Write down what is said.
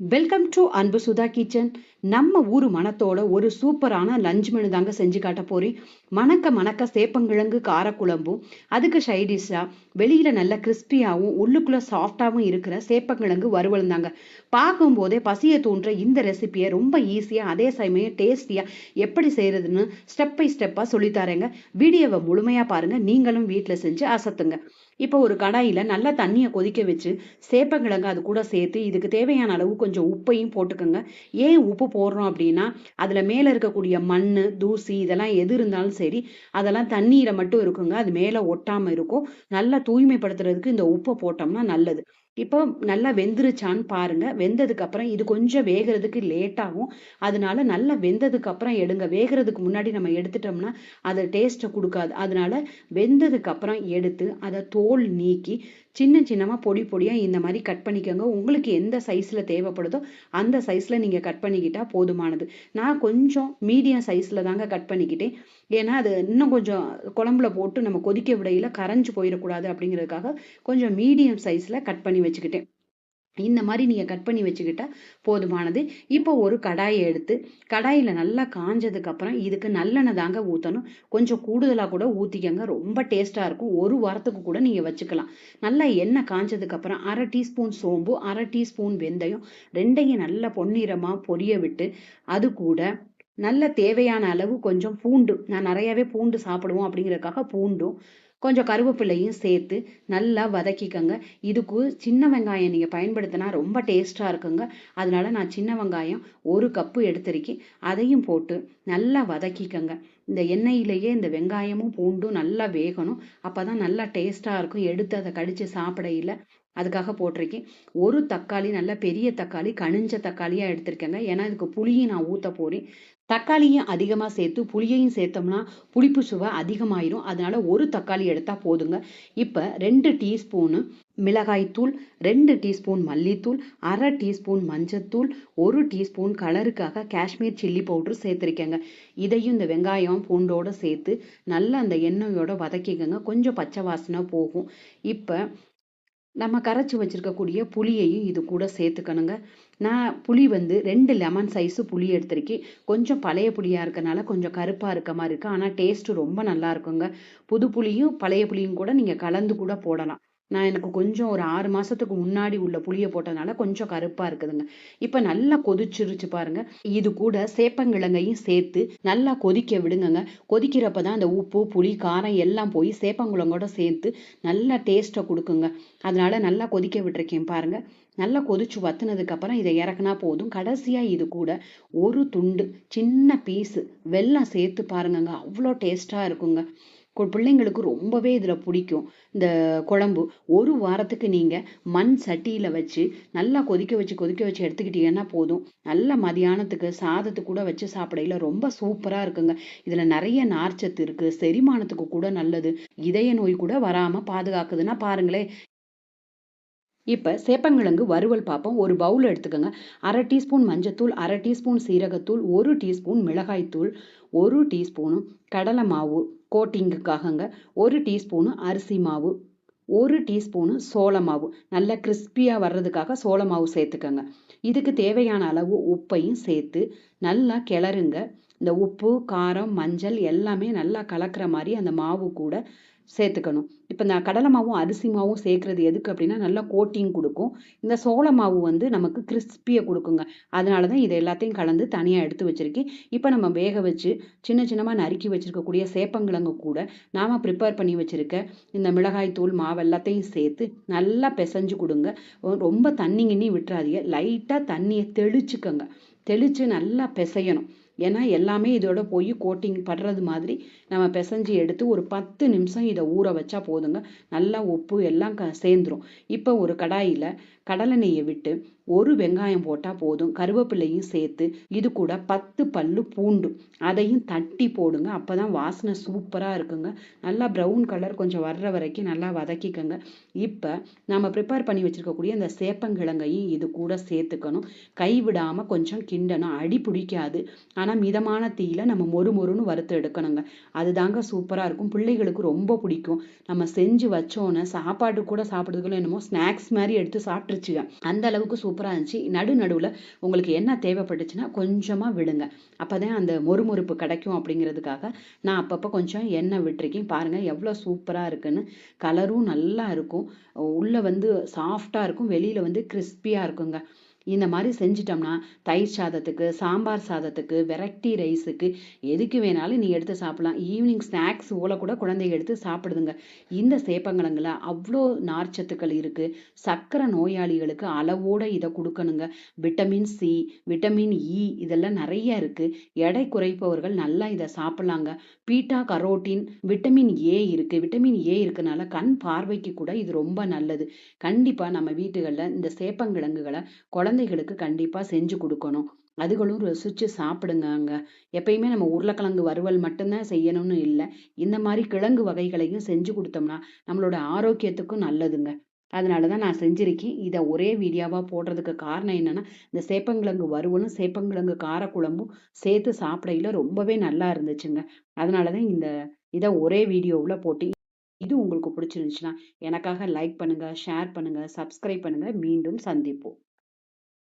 Welcome to அன்பு Sudha kitchen. நம்ம ஊர் மனத்தோட ஒரு சூப்பரான லஞ்ச் மெனு தாங்க செஞ்சு காட்ட போறேன் மணக்க மணக்க சேப்பங்கிழங்கு காரக்குழம்பும் அதுக்கு சைடிஷா வெளியில நல்ல கிறிஸ்பியாகவும் உள்ளுக்குள்ள சாஃப்டாகவும் இருக்கிற சேப்பங்கிழங்கு வறுவல் தாங்க. பார்க்கும்போதே பசியை தூண்டுற இந்த ரெசிபியை ரொம்ப ஈஸியாக அதே சமயம் டேஸ்டியாக எப்படி செய்யறதுன்னு ஸ்டெப் பை ஸ்டெப்பாக சொல்லித்தாரேங்க வீடியோவை முழுமையாக பாருங்க. நீங்களும் வீட்டில் செஞ்சு அசத்துங்க. இப்போ ஒரு கடாயில் நல்லா தண்ணியை கொதிக்க வச்சு சேப்பங்கிழங்கு அது கூட சேர்த்து இதுக்கு தேவையான அளவுக்கு கொஞ்சம் உப்பையும் போட்டுக்கோங்க. ஏன் உப்பு போடுறோம் அப்படின்னா அதில் மேலே இருக்கக்கூடிய மண் தூசி இதெல்லாம் எது இருந்தாலும் சரி அதெல்லாம் தண்ணீரை மட்டும் இருக்குங்க. அது மேலே ஒட்டாமல் இருக்கும். நல்லா தூய்மைப்படுத்துறதுக்கு இந்த உப்பை போட்டோம்னா நல்லது. இப்போ நல்லா வெந்துருச்சான்னு பாருங்க. வெந்ததுக்கு அப்புறம் இது கொஞ்சம் வேகிறதுக்கு லேட் ஆகும். அதனால நல்லா வெந்ததுக்கு அப்புறம் எடுங்க. வேகிறதுக்கு முன்னாடி நம்ம எடுத்துட்டோம்னா அதை டேஸ்ட்டை கொடுக்காது. அதனால வெந்ததுக்கு அப்புறம் எடுத்து அதை தோல் நீக்கி சின்ன சின்னமாக பொடி பொடியாக இந்த மாதிரி கட் பண்ணிக்கோங்க. உங்களுக்கு எந்த சைஸில் தேவைப்படுதோ அந்த சைஸில் நீங்கள் கட் பண்ணிக்கிட்டால் போதுமானது. நான் கொஞ்சம் மீடியம் சைஸில் தாங்க கட் பண்ணிக்கிட்டேன். ஏன்னா அது இன்னும் கொஞ்சம் குழம்புல போட்டு நம்ம கொதிக்க விடையில கரைஞ்சு போயிடக்கூடாது அப்படிங்கிறதுக்காக கொஞ்சம் மீடியம் சைஸில் கட் பண்ணி வச்சுக்கிட்டேன். இந்த மாதிரி நீங்கள் கட் பண்ணி வச்சுக்கிட்டா போதுமானது. இப்போ ஒரு கடாயை எடுத்து கடாயில் நல்லா காஞ்சதுக்கப்புறம் இதுக்கு நல்லெண்ணெய் தாங்க ஊற்றணும் கொஞ்சம் கூடுதலாக கூட ஊற்றிக்கங்க ரொம்ப டேஸ்ட்டாக இருக்கும். ஒரு வாரத்துக்கு கூட நீங்கள் வச்சுக்கலாம். நல்லா எண்ணெய் காஞ்சதுக்கப்புறம் அரை டீஸ்பூன் சோம்பு அரை டீஸ்பூன் வெந்தயம் ரெண்டையும் நல்லா பொன்னிறமாக பொரிய விட்டு அது கூட நல்ல தேவையான அளவு கொஞ்சம் பூண்டு நான் நிறையாவே பூண்டு சாப்பிடுவோம் அப்படிங்கிறதுக்காக பூண்டும் கொஞ்சம் கருவேப்பிலையும் சேர்த்து நல்லா வதக்கிக்கோங்க. இதுக்கு சின்ன வெங்காயம் நீங்கள் பயன்படுத்தினா ரொம்ப டேஸ்ட்டாக இருக்குங்க. அதனால நான் சின்ன வெங்காயம் ஒரு கப்பு எடுத்திருக்கேன். அதையும் போட்டு நல்லா வதக்கிக்கோங்க. இந்த எண்ணெயிலேயே இந்த வெங்காயமும் பூண்டும் நல்லா வேகணும். அப்போ தான் நல்லா டேஸ்ட்டாக இருக்கும். எடுத்து அதை கடித்து சாப்பிடையில அதுக்காக போட்டிருக்கேன். ஒரு தக்காளி நல்ல பெரிய தக்காளி கனிஞ்ச தக்காளியாக எடுத்திருக்கேங்க. ஏன்னா இதுக்கு புளியும் நான் ஊற்ற போகிறேன் தக்காளியும் அதிகமாக சேர்த்து புளியையும் சேர்த்தோம்னா புளிப்பு சுவை அதிகமாயிரும். அதனால ஒரு தக்காளி எடுத்தால் போதுங்க. இப்போ ரெண்டு டீஸ்பூனு மிளகாய்த்தூள் ரெண்டு டீஸ்பூன் மல்லித்தூள் அரை டீஸ்பூன் மஞ்சத்தூள் ஒரு டீஸ்பூன் கலருக்காக காஷ்மீர் சில்லி பவுட்ரு சேர்த்துருக்கேங்க. இதையும் இந்த வெங்காயம் பூண்டோடு சேர்த்து நல்லா அந்த எண்ணெயோடு வதக்கிக்கோங்க. கொஞ்சம் பச்சை வாசனை போகும். இப்போ நம்ம கரைச்சி வச்சுருக்கக்கூடிய புளியையும் இது கூட சேர்த்துக்கணுங்க. நான் புளி வந்து ரெண்டு லெமன் சைஸு புளி எடுத்திருக்கேன். கொஞ்சம் பழைய புளியாக இருக்கனால கொஞ்சம் கருப்பாக இருக்க மாதிரி இருக்குது ஆனால் டேஸ்ட்டு ரொம்ப நல்லா இருக்குங்க. புது புளியும் பழைய புளியும் கூட நீங்கள் கலந்து கூட போடலாம். நான் எனக்கு கொஞ்சம் ஒரு ஆறு மாசத்துக்கு முன்னாடி உள்ள புளியை போட்டதுனால கொஞ்சம் கருப்பா இருக்குதுங்க. இப்ப நல்லா கொதிச்சிருச்சு பாருங்க. இது கூட சேப்பங்கிழங்கையும் சேர்த்து நல்லா கொதிக்க விடுங்கங்க. கொதிக்கிறப்ப தான் அந்த உப்பு புளி காரம் எல்லாம் போய் சேப்பங்குழங்கோட சேர்த்து நல்லா டேஸ்ட்டை கொடுக்குங்க. அதனால நல்லா கொதிக்க விட்டுருக்கேன் பாருங்க. நல்லா கொதிச்சு வத்துனதுக்கு அப்புறம் இதை இறக்குனா போதும். கடைசியா இது கூட ஒரு துண்டு சின்ன பீஸு வெல்லம் சேர்த்து பாருங்கங்க. அவ்வளோ டேஸ்டா இருக்குங்க. பிள்ளைங்களுக்கு ரொம்பவே இதில் பிடிக்கும். இந்த குழம்பு. ஒரு வாரத்துக்கு நீங்கள் மண் சட்டியில் வச்சு நல்லா கொதிக்க வச்சு கொதிக்க வச்சு எடுத்துக்கிட்டீங்கன்னா போதும். நல்ல மதியானத்துக்கு சாதத்துக்கு கூட வச்சு சாப்பிடையில ரொம்ப சூப்பராக இருக்குங்க. இதில் நிறைய நார்ச்சத்து இருக்குது செரிமானத்துக்கு கூட நல்லது. இதய நோய் கூட வராமல் பாதுகாக்குதுன்னா பாருங்களேன் இப்போ சேப்பங்கிழங்கு வறுவல் பார்ப்போம் ஒரு பவுல் எடுத்துக்கோங்க. அரை டீஸ்பூன் மஞ்சத்தூள் அரை டீஸ்பூன் சீரகத்தூள் ஒரு டீஸ்பூன் மிளகாய்த்தூள் ஒரு டீஸ்பூனும் கடலை மாவு கோட்டிங்குக்காகங்க ஒரு டீஸ்பூனு அரிசி மாவு ஒரு டீஸ்பூனு சோள மாவு. நல்லா கிறிஸ்பியாக வர்றதுக்காக சோள மாவு சேர்த்துக்கோங்க. இதுக்கு தேவையான அளவு உப்பையும் சேர்த்து நல்லா கிளறுங்க. இந்த உப்பு காரம் மஞ்சள் எல்லாமே நல்லா கலக்கிற மாதிரி அந்த மாவு கூட சேர்த்துக்கணும். இப்போ இந்த கடலை மாவும் அரிசி மாவும் சேர்க்குறது எதுக்கு அப்படின்னா நல்லா கோட்டிங் கொடுக்கும். இந்த சோள மாவு வந்து நமக்கு கிறிஸ்பியை கொடுக்குங்க. அதனால தான் இதை எல்லாத்தையும் கலந்து தனியாக எடுத்து வச்சுருக்கேன். இப்போ நம்ம வேக வச்சு சின்ன சின்னமாக நறுக்கி வச்சுருக்கக்கூடிய சேப்பங்கிழங்கு கூட நாம் ப்ரிப்பேர் பண்ணி வச்சுருக்க இந்த மிளகாய் தூள் மாவு எல்லாத்தையும் சேர்த்து நல்லா பிசைஞ்சு கொடுங்க. ரொம்ப தண்ணி கிண்ணி விட்டுறாதீங்க. லைட்டாக தண்ணியை தெளிச்சுக்கோங்க. தெளித்து நல்லா பிசையணும். ஏன்னா எல்லாமே இதோட போய் கோட்டிங் படுறது மாதிரி நம்ம பிசைஞ்சு எடுத்து ஒரு பத்து நிமிஷம் இதை ஊற வச்சா போதுங்க. நல்லா உப்பு எல்லாம் க சேர்ந்துடும் இப்போ ஒரு கடாயில் கடலெண்ணெயை விட்டு ஒரு வெங்காயம் போட்டால் போதும். கருவேப்பிலையும் சேர்த்து இது கூட பத்து பல்லு பூண்டு அதையும் தட்டி போடுங்க. அப்போ தான் வாசனை சூப்பராக இருக்குங்க. நல்லா ப்ரௌன் கலர் கொஞ்சம் வர்ற வரைக்கும் நல்லா வதக்கிக்கோங்க. இப்போ நம்ம ப்ரிப்பேர் பண்ணி வச்சுருக்கக்கூடிய அந்த சேப்பங்கிழங்கையும் இது கூட சேர்த்துக்கணும். கைவிடாமல் கொஞ்சம் கிண்டணும். அடி பிடிக்காது. ஆனால் மிதமான தீயில் நம்ம மொறு மொறுன்னு வறுத்து எடுக்கணுங்க. அதுதாங்க சூப்பராக இருக்கும். பிள்ளைகளுக்கு ரொம்ப பிடிக்கும். நம்ம செஞ்சு வச்சோன்னே சாப்பாடு கூட சாப்பிட்றதுக்குள்ள என்னமோ ஸ்நாக்ஸ் மாதிரி எடுத்து சாப்பிட்டு விட்டுருச்சுங்க அந்த அளவுக்கு சூப்பராக இருந்துச்சு. நடு நடுவில் உங்களுக்கு என்ன தேவைப்பட்டுச்சுன்னா கொஞ்சமாக விடுங்க. அப்போ தான் அந்த மொறுமொறுப்பு கிடைக்கும் அப்படிங்கிறதுக்காக நான் அப்பப்போ கொஞ்சம் எண்ணெய் விட்டுருக்கேன். பாருங்கள் எவ்வளோ சூப்பராக இருக்குன்னு. கலரும் நல்லா இருக்கும். உள்ளே வந்து சாஃப்டாக இருக்கும். வெளியில் வந்து கிறிஸ்பியாக இருக்குங்க. இந்த மாதிரி செஞ்சிட்டோம்னா தயிர் சாதத்துக்கு சாம்பார் சாதத்துக்கு வெரைட்டி ரைஸுக்கு எதுக்கு வேணாலும் நீ எடுத்து சாப்பிடலாம். ஈவினிங் ஸ்நாக்ஸ் போல கூட குழந்தைங்க எடுத்து சாப்பிடுதுங்க. இந்த சேப்பங்கிழங்குல அவ்வளோ நார்ச்சத்துக்கள் இருக்குது சர்க்கரை நோயாளிகளுக்கு அளவோட இதை கொடுக்கணுங்க. விட்டமின் சி விட்டமின் இ இதெல்லாம் நிறைய இருக்குது எடை குறைப்பவர்கள் நல்லா இதை சாப்பிட்லாங்க. பீட்டா கரோட்டின் விட்டமின் ஏ இருக்குது விட்டமின் ஏ இருக்கனால கண் பார்வைக்கு கூட இது ரொம்ப நல்லது. கண்டிப்பாக நம்ம வீட்டுகளில் இந்த சேப்பங்கிழங்குகளை குழந்தை குழந்தைகளுக்கு கண்டிப்பாக செஞ்சு கொடுக்கணும். அதுகளும் ரசிச்சு சாப்பிடுங்க அங்கே எப்பயுமே நம்ம உருளைக்கிழங்கு வறுவல் மட்டும்தான் செய்யணும்னு இல்லை. இந்த மாதிரி கிழங்கு வகைகளையும் செஞ்சு கொடுத்தோம்னா நம்மளோட ஆரோக்கியத்துக்கும் நல்லதுங்க. அதனால தான் நான் செஞ்சிருக்கேன். இதை ஒரே வீடியோவாக போடுறதுக்கு காரணம் என்னென்னா இந்த சேப்பங்கிழங்கு வறுவலும் சேப்பங்கிழங்கு காரக்குழம்பும் சேர்த்து சாப்பிடையில ரொம்பவே நல்லா இருந்துச்சுங்க. அதனால தான் இந்த இதை ஒரே வீடியோவில் போட்டு இது உங்களுக்கு பிடிச்சிருந்துச்சுன்னா எனக்காக லைக் பண்ணுங்கள் ஷேர் பண்ணுங்கள் சப்ஸ்கிரைப் பண்ணுங்கள் மீண்டும் சந்திப்போம்.